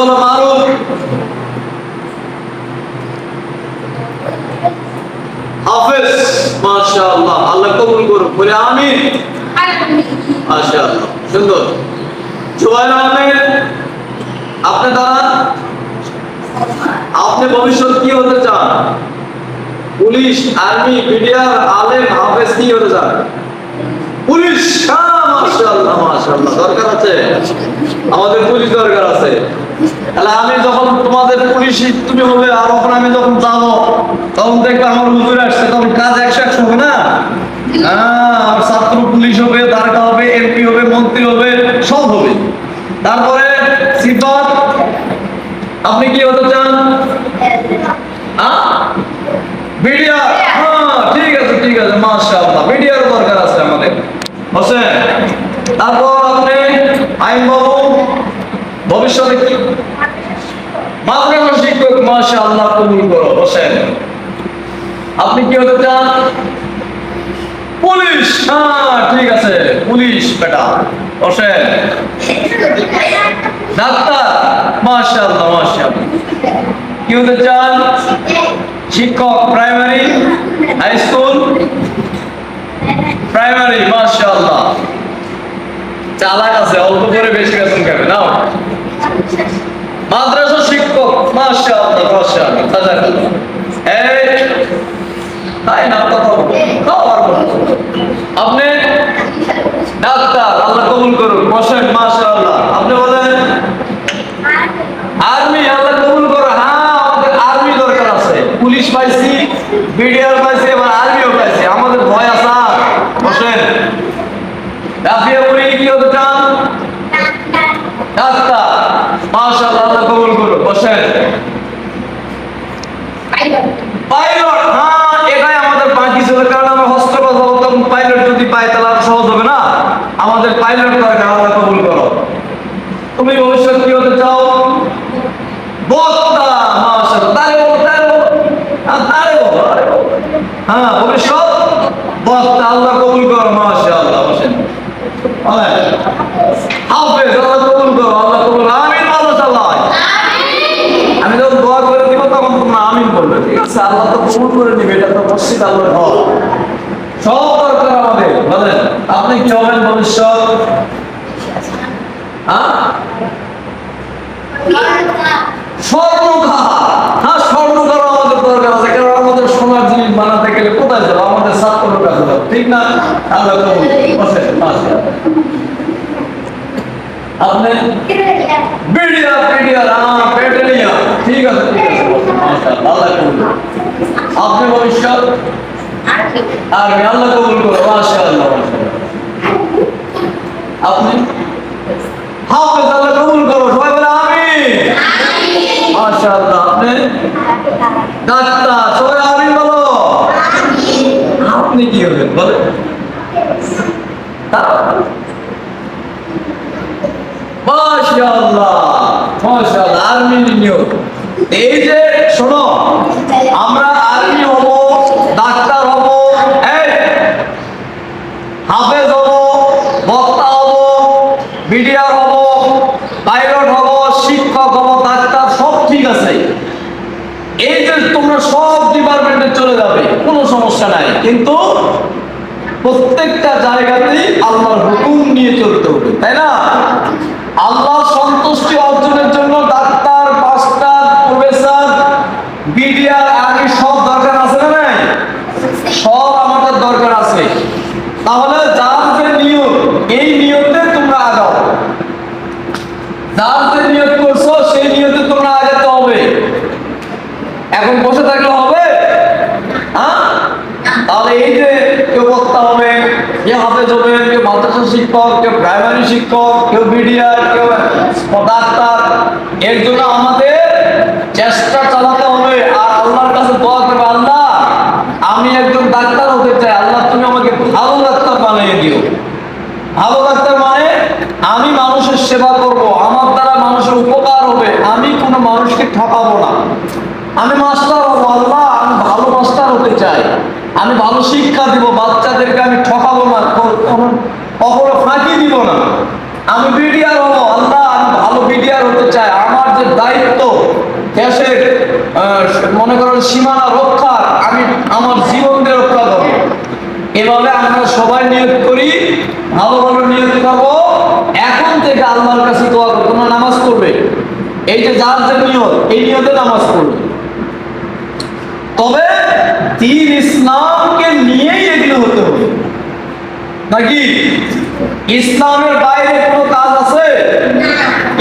বলো মারুফ হাফেজ মাশাআল্লাহ। আল্লাহ কবুল করুন বলে আমিন। মাশাআল্লাহ। সুন্দর। জুবাইর আহমেদ আপনি দাঁড়ান। আপনি ভবিষ্যৎ কি হতে চান? পুলিশ আর্মি বিডিআর আলেম হাফেজ কি হতে চান? পুলিশ। হ্যাঁ, মাশাআল্লাহ মাশাআল্লাহ। দরকার আছে। আমাদের পুলিশ দরকার আছে। তাহলে আমি যখন তোমাদের পুলিশ, তুমি হবে, আর তখন আমি যখন যাব, তখন দেখবে আমার হুজুর আসছে, তখন কাজ একশো একশো হবে না? হ্যাঁ ছাত্র পুলিশ হবে দারকা হবে, এমপি হবে, মন্ত্রী হবে, সব হবে। তারপরে সিফাত আপনি কি হতে চান? মিডিয়া হ্যাঁ ঠিক আছে ঠিক আছে, মাশাআল্লাহ মিডিয়ার দরকার আছে আমাদের। হোসেন, তারপর আপনি আইন বাবু ভবিষ্যতে কি? মাদ্রাসা শিক্ষক, মাশাআল্লাহ কবুল করো হোসেন আপনি কি হতে চান? পুলিশ! হ্যাঁ ঠিক আছে, পুলিশ, বেটা হোসেন ডাক্তার, মাশাআল্লাহ মাশাআল্লাহ। কি হতে চান? শিক্ষক প্রাইমারি হাই স্কুল প্রাইমারি মাশাআল্লাহ। চালাক আছে, অল্প করে বেশি বেতন খাবে নাও। মাদ্রাসা শিক্ষক, মাশাআল্লাহ মাশাআল্লাহ জাযাকাল্লাহ এই, তাই না? কথা বলো খাও আর বলো। আপনি ডাক্তার, আল্লাহ কবুল করুন বসেন, মাশাআল্লাহ। আপনি বলেন, আর্মি, আল্লাহ কবুল করো হ্যাঁ আমাদের আর্মি দরকার আছে পুলিশ পাইছি বিডিআর পাইছি এবার আর্মিও পাইছি আমাদের ভয় আছে আর। বসেন রাফিয়া বুড়ি কি হতে চান ডাক্তার মাশাআল্লাহ আল্লাহ কবুল করো বসেন। পাইলট হ্যাঁ এটাই আমাদের বাকি ছিল, কারণ আমরা যাব তখন পাইলট যদি পাই তাহলে আরও সহজ হবে না। আমাদের পাইলট দরকার আল্লাহ কবুল করো। তুমি ভবিষ্যৎ কি হতে চাও? বক্তা মাশাআল্লাহ। তারে তারে হ্যাঁ তারে। হ্যাঁ ভবিষ্যৎ? বক্তা আল্লাহ কবুল করো, মাশাআল্লাহ, বসেন। হাফেজ আল্লাহ কবুল করো। আমিন বলো সবাই আমি যখন দোয়া করে দিব তখন তোমরা আমিন বলবে, ঠিক আছে? আল্লাহ তো কবুল করে নিবে, এটা তো মসজিদ আল্লাহর ঘর সব দরকার আমাদের, বলেন, আপনি হবেন ভবিষ্যৎ? হ্যাঁ? হ্যাঁ জিনিস বানাতে গেলে কোথায় আমাদের ঠিক না? আল্লাহ। আপনি বিডিয়া বিডিয়া হ্যাঁ পেটেলিয়া ঠিক আছে ঠিক আছে বসেন, মাশাআল্লাহ আল্লাহ কবুল আপনি ভবিষ্যৎ আর আল্লাহ কবুল করো মাশাআল্লাহ মাশাআল্লাহ। আপনি? হাফেজ আল্লাহ কবুল করো সবাই বলে আমিন। মাশাআল্লাহ আপনি? ডাক্তার সবাই আমিন বলো। আপনি কি হবেন বলে মাশাআল্লাহ মাশাআল্লাহ আর্মি নিয়োগ। এই যে শোনো, আমরা আর্মি হব, ডাক্তার হব হাফেজ হব, বক্তা হব, বিডিআর হব, পাইলট হব, শিক্ষক হব, ডাক্তার, সব ঠিক আছে। এই যে তোমরা সব ডিপার্টমেন্টে চলে যাবে, কোনো সমস্যা নাই। কিন্তু প্রত্যেকটা জায়গাতেই আল্লাহর হুকুম নিয়ে চলতে হবে, তাই না? আল্লাহর সন্তুষ্টি অর্জনের জন্য ডাক্তার মাস্টার প্রফেসর বিডিআর আগে সব দরকার আছে না নাই আমাদের দরকার আছে। তাহলে যে নিয়ত এই নিয়তে তোমরা আগাও। যে নিয়ত করছ, সেই নিয়তে তোমরা আগাতে হবে। এখন বসে থাকলে হবে? হ্যাঁ? তাহলে এই যে কেউ বক্তা হবে, কেউ হাফেজ হবে, কেউ মাদ্রাসা শিক্ষক, কেউ প্রাইমারি শিক্ষক, কেউ বিডিআর কেউ ডাক্তার, এর জন্য আমাদের দিও। ভালো থাকতে মানে আমি মানুষের সেবা করব, আমার দ্বারা মানুষের উপকার হবে, আমি কোনো মানুষকে ঠকাবো না। আমি মাস্টার হব, আল্লাহ, আমি ভালো মাস্টার হতে চাই। আমি ভালো শিক্ষা দিব, বাচ্চাদেরকে আমি ঠকাবো না কখনো ফাঁকি দিব না। আমি বিডিআর হব, আল্লাহ, আমি ভালো বিডিআর হতে চাই। আমার যে দায়িত্ব দেশের মনে করেন সীমানা সবাই নিয়োগ করি ভালো ভালো নিয়োগ করব এখন থেকে আল্লাহর কাছে দোয়া করব তোমরা নামাজ পড়বে। এই যে যার যে নিয়ত, এই নিয়তে নামাজ পড়বে। তবে দিন ইসলামকে নিয়েই এগুলো হতে হবে। নাকি? ইসলামের বাইরে কোনো কাজ আছে?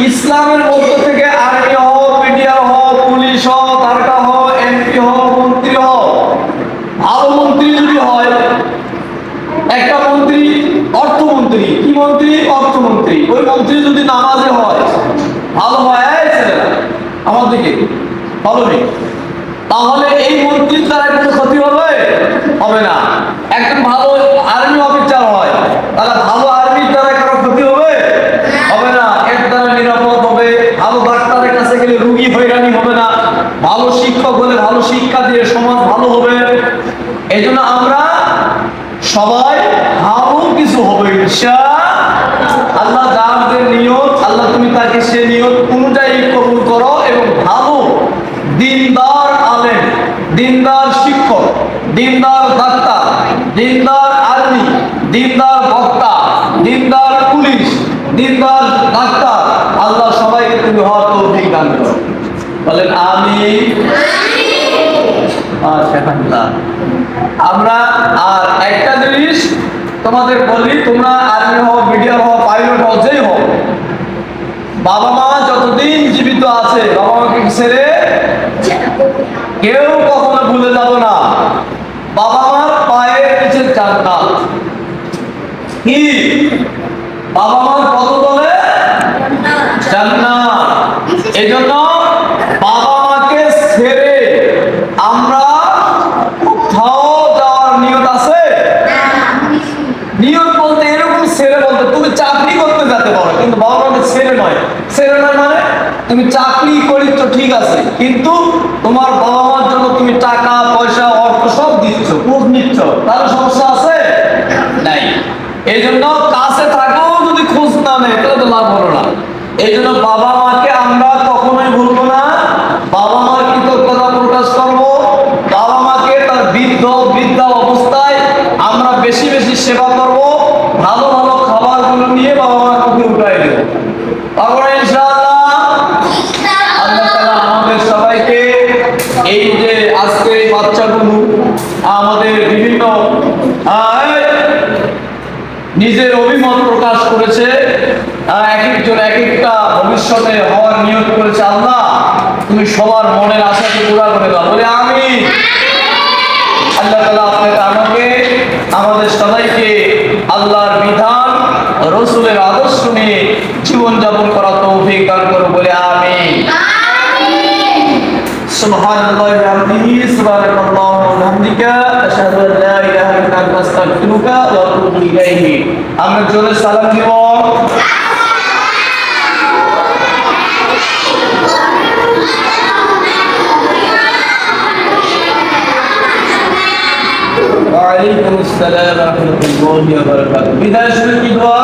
ইসলামের মধ্য থেকে আর্মি হও মিডিয়া হও পুলিশ হও তারকা হও এমপি হও মন্ত্রী হও ভালো মন্ত্রী যদি হয় একটা মন্ত্রী অর্থমন্ত্রী কি মন্ত্রী অর্থমন্ত্রী ওই মন্ত্রী যদি নামাজে হয়, ভালো হয় ছেলেরা, আমার দিকে ভালো নেই তাহলে এই মন্ত্রীর দ্বারা কোনো ক্ষতি হবে? হবে না। একজন ভালো আর্মি অফিসার হয়, তাহলে ভালো আর্মির দ্বারা কারও ক্ষতি হবে? হবে না। এর দ্বারা নিরাপদ হবে। ভালো ডাক্তারের কাছে গেলে রুগী হয়রানি হবে না। ভালো শিক্ষক হলে ভালো শিক্ষা দিয়ে সমাজ ভালো হবে। এই আমরা সবাই ভালো কিছু হবে ইনশা আল্লাহ যার যে নিয়ত আল্লাহ তুমি তাকে সে নিয়ত অনুযায়ী কবুল করো এবং ভালো দিনদার আলেম দিনদার শিক্ষক দিনদার ডাক্তার দিনদার আর্মি, দিনদার বক্তা, দিনদার পুলিশ, দিনদার ডাক্তার, আল্লাহ সবাইকে তুমি হওয়ার তৌফিক দান করো। বলেন আমি আমরা আর একটা জিনিস তোমাদের বলি, তোমরা আর্মি হও মিডিয়া হও, পাইলট হও, যেই হও, বাবা মা যতদিন জীবিত আছে, বাবা মাকে ছেড়ে? কেউ কখনো ভুলে যাব না। বাবা মার নিচে জান্নাত কি? বাবা মার কত জান্নাত। এই জন্য বাবা মাকে ছেড়ে আমরা কোথাও যাওয়ার নিয়ত আছে? নিয়ত বলতে এরকম ছেড়ে বলতে, তুমি চাকরি করতে যেতে পারো, কিন্তু বাবা মাকে ছেড়ে নয়। ছেড়ে নয় মানে তুমি চাকরি করি তো ঠিক আছে, কিন্তু তোমার বাবা মার জন্য তুমি টাকা, পয়সা সব দিচ্ছ খোঁজ নিচ্ছ তার সমস্যা আছে? নাই। এই জন্য কাছে থাকাও যদি খোঁজ না নেয়, তাহলে তো লাভ হলো না। এই জন্য বাবা মাকে আমরা কখনোই ভুলবো না বাবা মার কৃতজ্ঞতা প্রকাশ করব বাবা মাকে তার বৃদ্ধ বৃদ্ধা অবস্থায় আমরা বেশি বেশি সেবা করব ভালো ভালো খাবারগুলো নিয়ে বাবা মার মুখে উঠাই দেব তারপরে ইনশাআল্লাহ আল্লাহ তাআলা আমাদের সবাইকে এই যে আজকে এই বাচ্চাগুলো আমাদের বিভিন্ন আহ, নিজের অভিমত প্রকাশ করেছে আহ, এক একজন এক একটা ভবিষ্যতে হওয়ার নিয়োগ করেছে আল্লাহ তুমি সবার মনের আশাকে পুরা করে দাও বলে আমি আল্লাহ তালা আপনাকে আমাকে আমাদের সবাইকে আল্লাহর বিধান রসুলের আদর্শ নিয়ে জীবনযাপন করা তৌফিক দান করো বলে আমি سبحان الله وبحمده سبحانك اللهم وبحمدك أشهد أن لا إله إلا أنت أستغفرك وأتوب إليه আমরা জোরে সালাম দিব وعليكم السلام ورحمه الله وبركاته بدا শুরু কি দোয়া?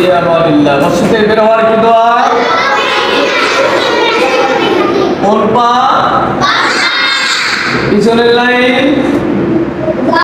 ইয়ামালিল্লাহ মসজিদে বের হওয়ার কি দোয়া? কোন পা? পিছনের লাইন?